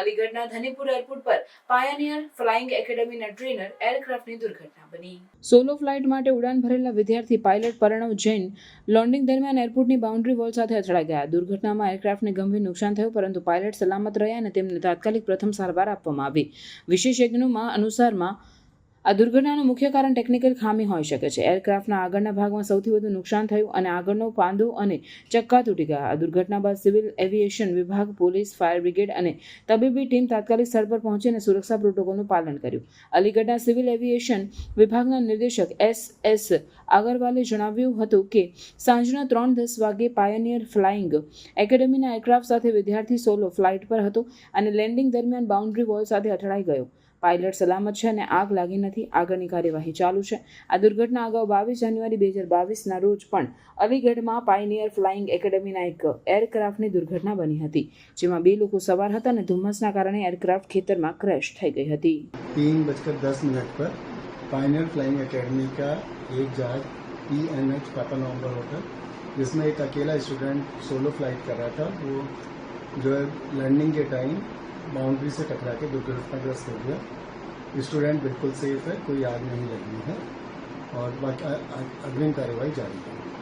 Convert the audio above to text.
અલીગઢના Dhanipur airport પર pioneer flying એકેડેમીના trainer એરક્રાફ્ટની દુર્ઘટના બની. સોલો ફ્લાઇટ માટે ઉડાન ભરેલા વિદ્યાર્થી પાયલટ પરણવ જૈન લોન્ડિંગ દરમિયાન એરપોર્ટની બાઉન્ડ્રી વોલ સાથે અથડાઈ ગયા. દુર્ઘટનામાં એરક્રાફ્ટને ગંભીર નુકસાન થયું, પરંતુ પાયલટ સલામત રહ્યા અને તેમને તાત્કાલિક પ્રથમ સારવાર આપવામાં આવી. વિશેષજ્ઞોમાં અનુસારમાં આ દુર્ઘટનાનું મુખ્ય કારણ ટેકનિકલ ખામી હોઈ શકે છે. એરક્રાફ્ટના આગળના ભાગમાં સૌથી વધુ નુકસાન થયું અને આગળનો પાંદો અને ચક્કા તૂટી ગયા. આ દુર્ઘટના બાદ સિવિલ એવિએશન વિભાગ, પોલીસ, ફાયર બ્રિગેડ અને તબીબી ટીમ તાત્કાલિક સ્થળ પર પહોંચીને સુરક્ષા પ્રોટોકોલનું પાલન કર્યું. અલીગઢના સિવિલ એવિએશન વિભાગના નિર્દેશક એસ એસ અગરવાલે જણાવ્યું હતું કે, સાંજના ત્રણ દસ વાગે પાયનિયર ફ્લાઇંગ એકેડેમીના એરક્રાફ્ટ સાથે વિદ્યાર્થી સોલો ફ્લાઇટ પર હતો અને લેન્ડિંગ દરમિયાન બાઉન્ડ્રી વોલ સાથે અથડાઈ ગયો. પાયલટ સલામત છે અને આગ લાગી નથી આગળની કાર્યવાહી ચાલુ છે આ દુર્ઘટના અગાઉ બાવીસ જાન્યુઆરી બે હજાર બાવીસના રોજ પણ અલીગઢમાં પાયનિયર ફ્લાઇંગ એકેડમીના એક એરક્રાફ્ટની દુર્ઘટના બની હતી જેમાં બે લોકો સવાર હતા અને ધુમ્મસના કારણે એરક્રાફ્ટ ખેતરમાં ક્રેશ થઈ ગઈ હતી तीन बजकर दस मिनट पर पाइनियर फ्लाइंग एकेडमी का एक जहाज पी एन एच पापा नवंबर होटल जिसमें एक अकेला स्टूडेंट सोलो फ्लाइट कर रहा था वो जो है लैंडिंग के टाइम बाउंड्री से टकरा के दुर्घटनाग्रस्त हो गया स्टूडेंट बिल्कुल सेफ है कोई आग नहीं लगी है और बाकी अ- अ- अग्रिम कार्यवाही जारी है